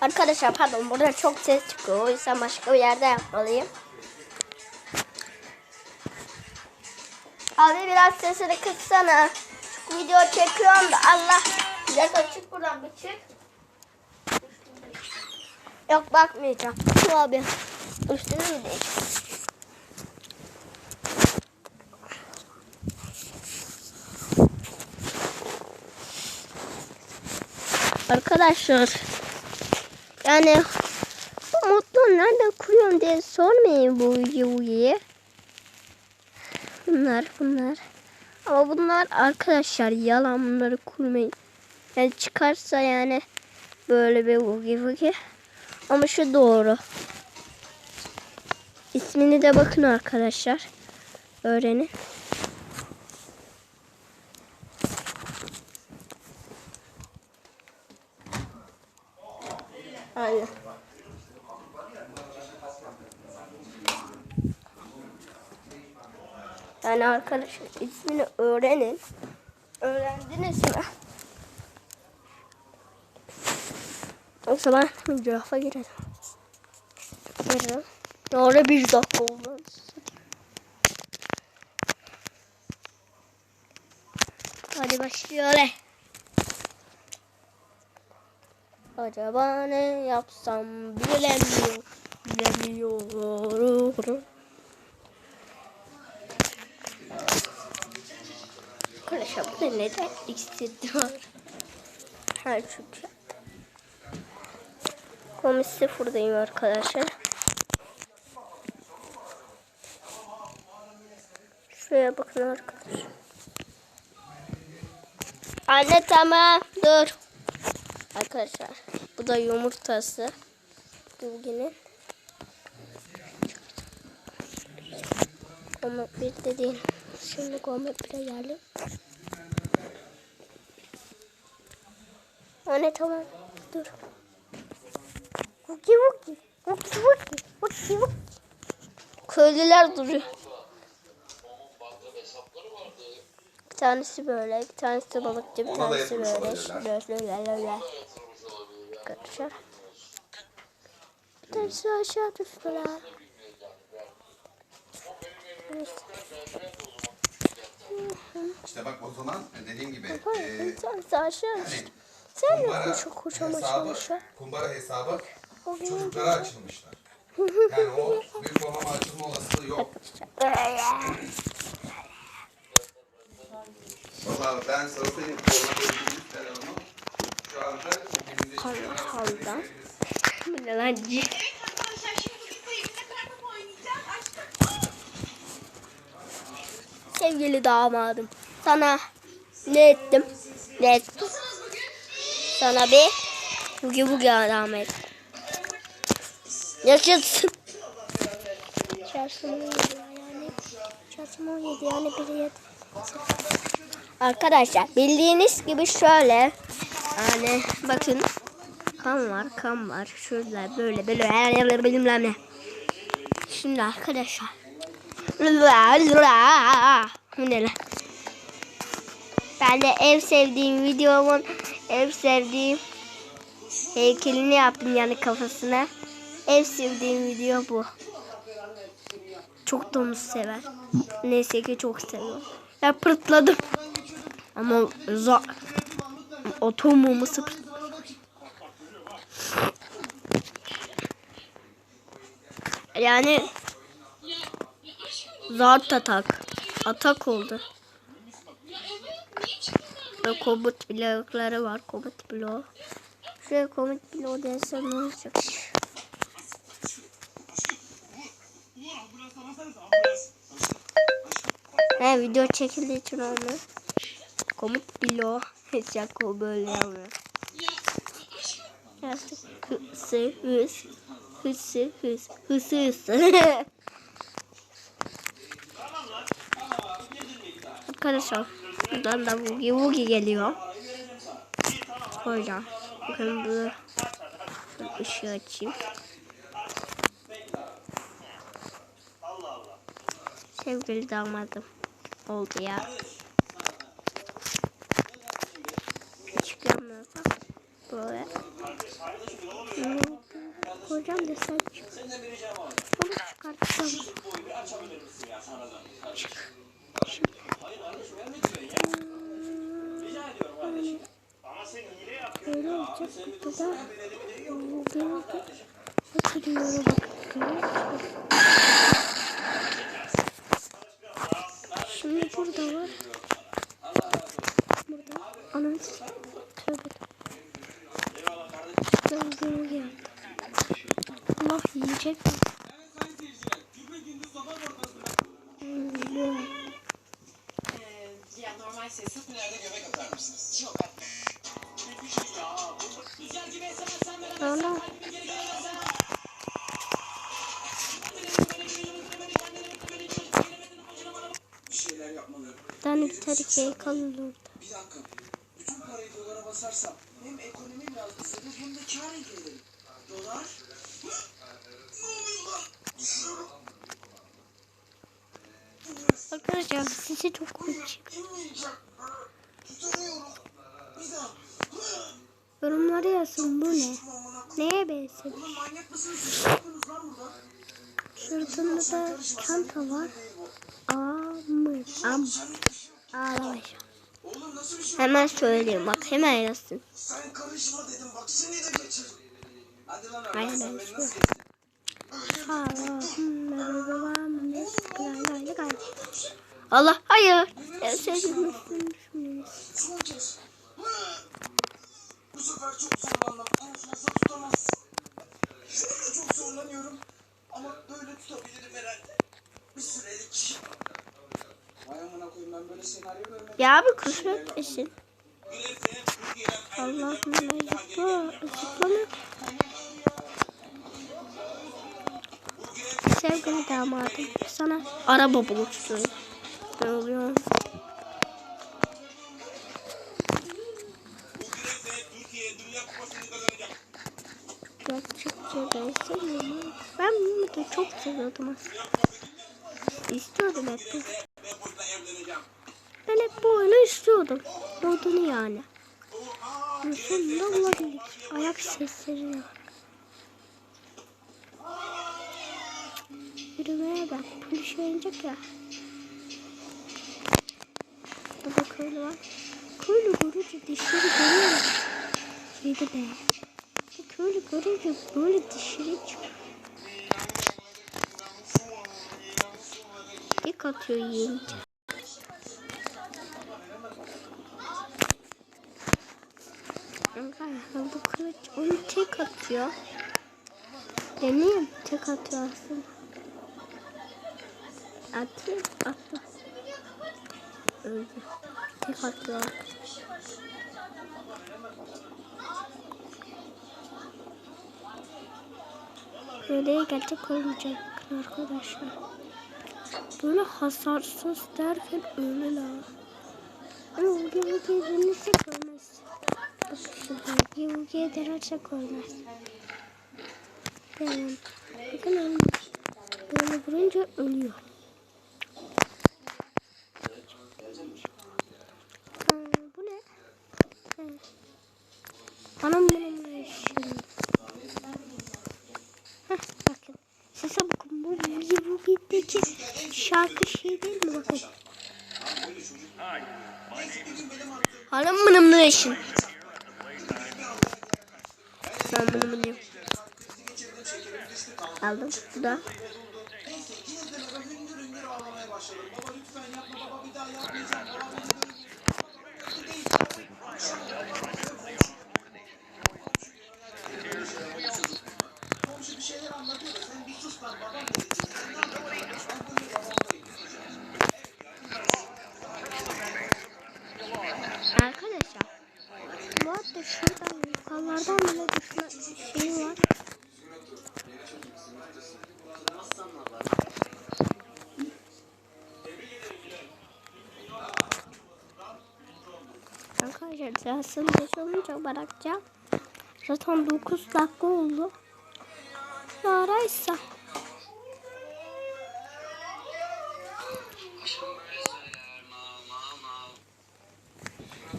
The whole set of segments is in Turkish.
Arkadaşlar pardon burada çok ses çıkıyor. O yüzden başka bir yerde yapmalıyım. Abi biraz sesini kıssana. Çünkü video çekiyorum da Allah. Biraz çık buradan bir çık. Yok bakmayacağım. Şu abi. Üstünü mü değiş? Arkadaşlar yani bu modları nereden kuruyorum diye sormayın bu videoyu. Bunlar bunlar. Ama bunlar arkadaşlar yalan bunları kurmayın. Yani çıkarsa yani böyle bir vugi vugi. Ama şu doğru. İsmini de bakın arkadaşlar. Öğrenin. Aynen. Yani arkadaşlar ismini öğrenin. Öğrendiniz mi? O zaman mücrafa girelim. Girelim. Orada bir dakika oldu. Hadi başlayalım. Acaba ne yapsam bilemiyorum. Bilemiyorum. Arkadaşlar burada neden iksirdi var? Her çünkü. Komis sıfırdayım arkadaşlar. Şuraya bakın arkadaşlar. Anne tamam dur. Arkadaşlar bu da yumurtası. Bilginin. Komet bir de değil. Şimdi komet bire geldim. Anne tamam dur. Vuki vuki. Vuki vuki. Vuki vuki. Köylüler duruyor. Bir tanesi böyle, bir tanesi balıkçı, bir tanesi yapmış böyle. olabilirler. Şöyle şöyle şöyle. Arkadaşlar. Tanesi aşağı düştüler. İşte bak o zaman dediğim gibi Hayır, e, tanesi aşağı hani düştü. Sen de koşu koşama hesabı, çalışıyor. kumbara hesabı çocuklara açılmışlar. Yani o büyük babama açılma olasılığı yok. Valla ben sana söyleyeyim. Kollayabildiğiniz telefonu şu anda elimizde çıkıyor. Haldan. Bu ne lan? Arkadaşlar şimdi çocukla evine kartop oynayacağız. Aşkım. Sevgili damadım. Sana ne ettim? Ne ettim? Sana bir bugi bugi adam et. Yaşasın. Çarşamba yedi yani. Çarşamba yedi yani biri yedi. Arkadaşlar bildiğiniz gibi şöyle. Yani bakın. Kan var kan var. Şurada böyle böyle her yerleri bilmem ne. Şimdi arkadaşlar. Bu ne lan? Ben de ev sevdiğim videomun ev sevdiğim heykelini yaptım yani kafasına. Ev sevdiğim video bu. Çok domuz sever. Neyse ki çok seviyorum. Ya pırtladım. Ama za atomumu sıfır. Yani Zart atak. Atak oldu. Ve komut blokları var. Komut bloğu. Şuraya komut bloğu dersen ne olacak? He video çekildiği için olmuyor. Komut bloğu. Şaka böyle yapıyor. Hısı hıs. Hısı hıs. Hısı hıs. Arkadaşlar buradan da Vugi Vugi geliyor. Koyacağım. Bakın bu ışığı açayım. Sevgili damadım oldu ya. Çıkıyor mu? Bak, Böyle. Koyacağım da sen çık. Bunu çıkartacağım. Çık. Şimdi. Böyle olacak. Burada da bu benim de oturuyorum. Şimdi burada var. Burada. Anam. Tövbe. Gördüğüm geldi. Allah yiyecek mi? Hmm, Ya normal sesi. Ana. Bir şeyler yapmalıyım. Ben bir kalın orada. Bir dakika. Bütün parayı dolara basarsam hem ekonomi biraz düzelir hem de kar elde ederim. Dolar? Hı? Ne oluyor lan? Düşüyorum. Arkadaşlar sesi çok komik. çıkıyor. Yorumlara yazın bu ne? Neye burada? Sırtında da çanta var. Amır. Am. Yok? Hemen söyleyeyim bak hemen yazsın. Sen karışma dedim bak seni de geçir. Hadi lan sen ben nasıl geçtin? Allah hayır. Bu sefer çok zorlandım. En fazla tutamazsın. Şöyle çok zorlanıyorum. Ama böyle tutabilirim herhalde. Bir sürelik. Vay amına koyayım ben böyle senaryo görmedim. Ya abi kusur etmesin. Allah'ım zıpla. Zıplama. Sevgili damadım sana araba buluşturuyorum. Ne oluyor? Ben seviyorum. Ben bunu çok seviyordum aslında. İstiyordum hep bu. Ben hep bu oyunu istiyordum. Modunu yani. Sonunda bulabildik. Ayak sesleri de Yürümeye bak. Polis oynayacak ya. Burada köylü var. Köylü görünce dişleri görüyor. Yedi be. Köylü görünce böyle dişleri çıkıyor. Tek atıyor yiyince. Bu kılıç onu tek atıyor. Deneyim tek atıyor aslında. Atıyor attı. Öldü. Tek atıyor. Böyle gerçek olmayacak arkadaşlar. Böyle hasarsız derken öyle la. Ama o gibi gezinirsek olmaz. Şurada yılgıya denersek olmaz. Yani bakın. Böyle vurunca ölüyor. Aa, bu ne? Ha. Anam benim şimdi? Heh, bakın. Sese bakın. Bu bitteki şarkı şey değil mi? Bakın. Hanım mınım ne işin? Ben bunu biliyorum. Aldım. Bu da. Arkadaşlar. Bu arada şuradan yukarılardan bile düşme şeyi var. Şahsım geç olunca bırakacağım. Zaten 9 dakika oldu. Yaraysa.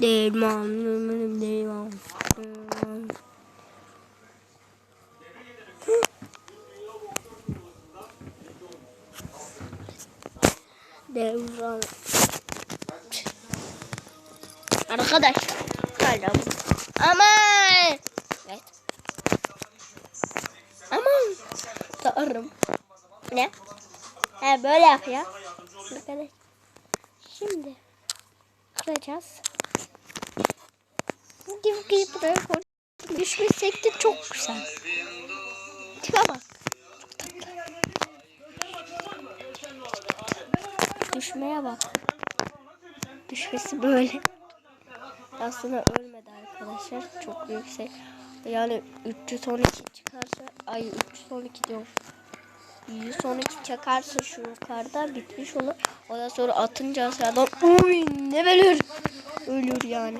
Derman, benim derman. Devran. Arkadaşlar. Bu. Aman. Evet. Aman. Tanrım. Ne? He böyle yap ya. Arkadaş. Şimdi kıracağız. Gibi gibi buraya koy. Düşmesek de çok güzel. Bak. Düşmeye bak. Düşmesi böyle. Aslında ölmedi arkadaşlar. Çok yüksek. Yani 312 çıkarsa ay 312 diyorum. 112 çakarsa şu yukarıda bitmiş olur. Ondan sonra atınca aşağıdan uy ne ölür. Ölür yani.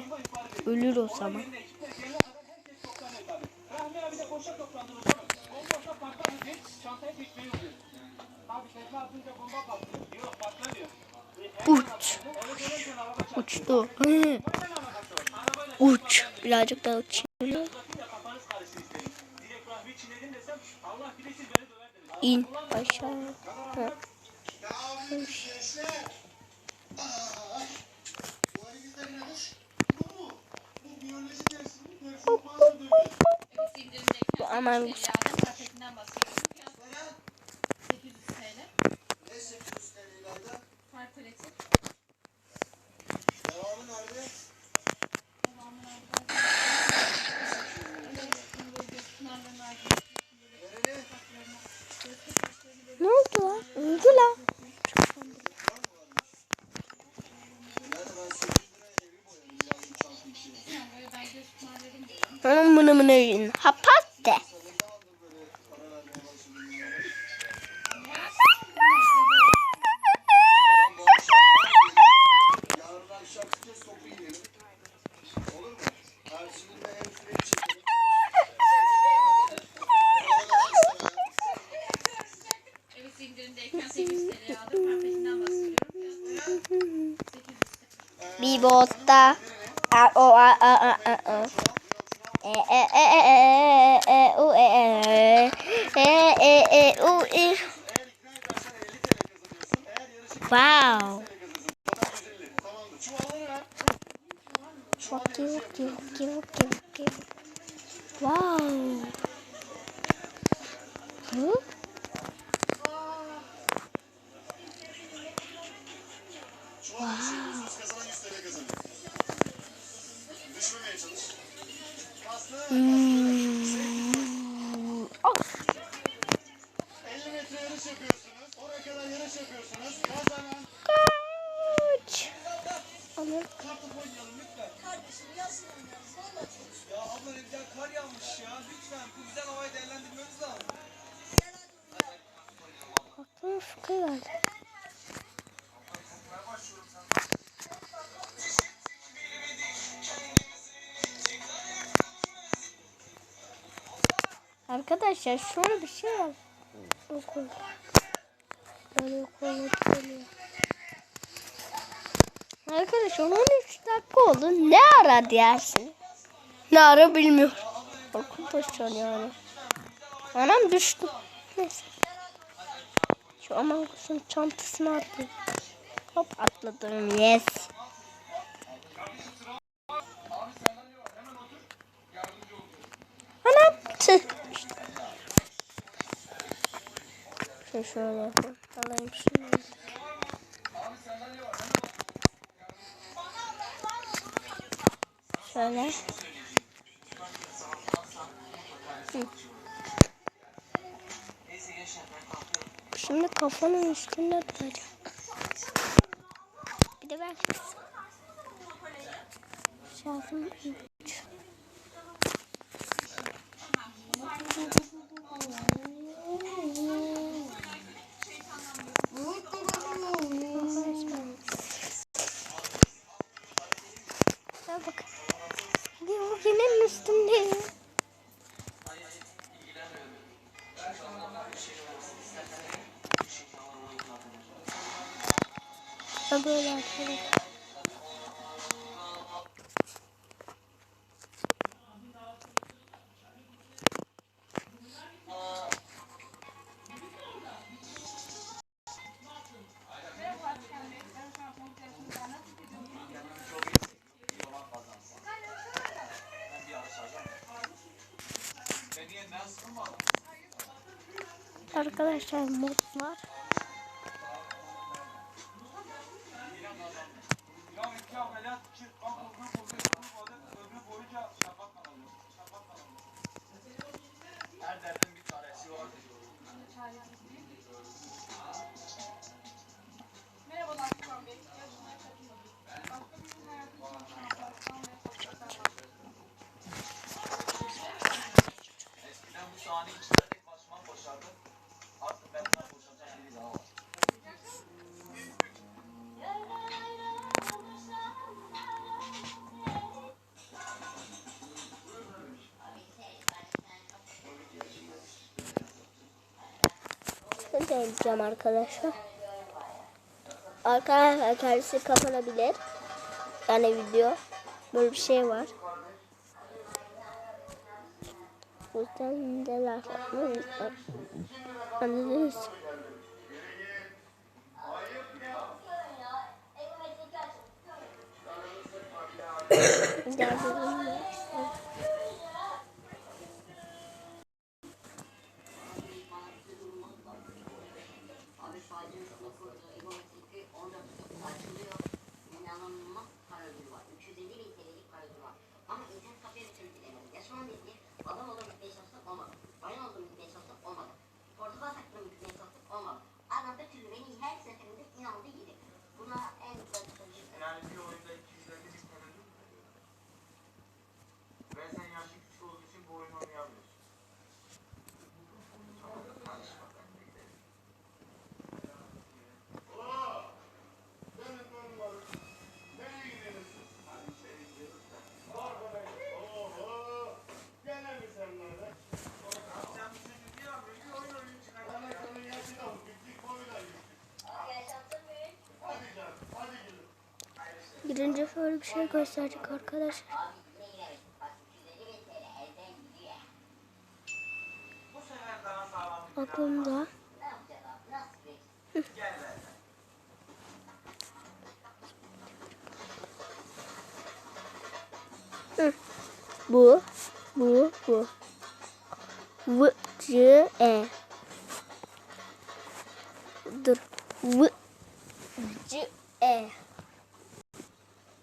Ölür o zaman. Uç. Uçtu. Uç. Birazcık daha uçayım. İn aşağı. Ha. Bu aman güzel. Paketinden bahsediyorum. Fiyat 800 TL. Bir botta. A o a a a a. E e e e e e u e e e e e u e. Wow. Tamamdır. Çuvalları ver. Vaki vaki vaki vaki vaki. Wow. Hı? Çuval düşürüyorsunuz kazanan 100 TL kazanıyor. Düşmemeye çalış. 嗯。Arkadaşlar şöyle bir şey var. Okul. Böyle okul. Arkadaşlar 13 dakika oldu. Ne ara dersin? Ne ara bilmiyorum. Arkadaşlar yani. Anam düştü. Neyse. Şu aman kuşun çantasını atlayayım. Hop atladım. Yes. Anam. Tüh. Şunu şöyle yapayım. Alayım şunu. Şöyle. Hı. Şimdi kafanın üstünde duracağım. arkadaşlar mod var. olacağım arkadaşlar. Arkadaşlar kendisi kapanabilir. Yani video. Böyle bir şey var. O yüzden neler Anladınız. Anladınız. Gidince şöyle bir şey gösterecek arkadaşlar. Aklımda. bu, bu, bu. V, C, E. Dur. V, C, E.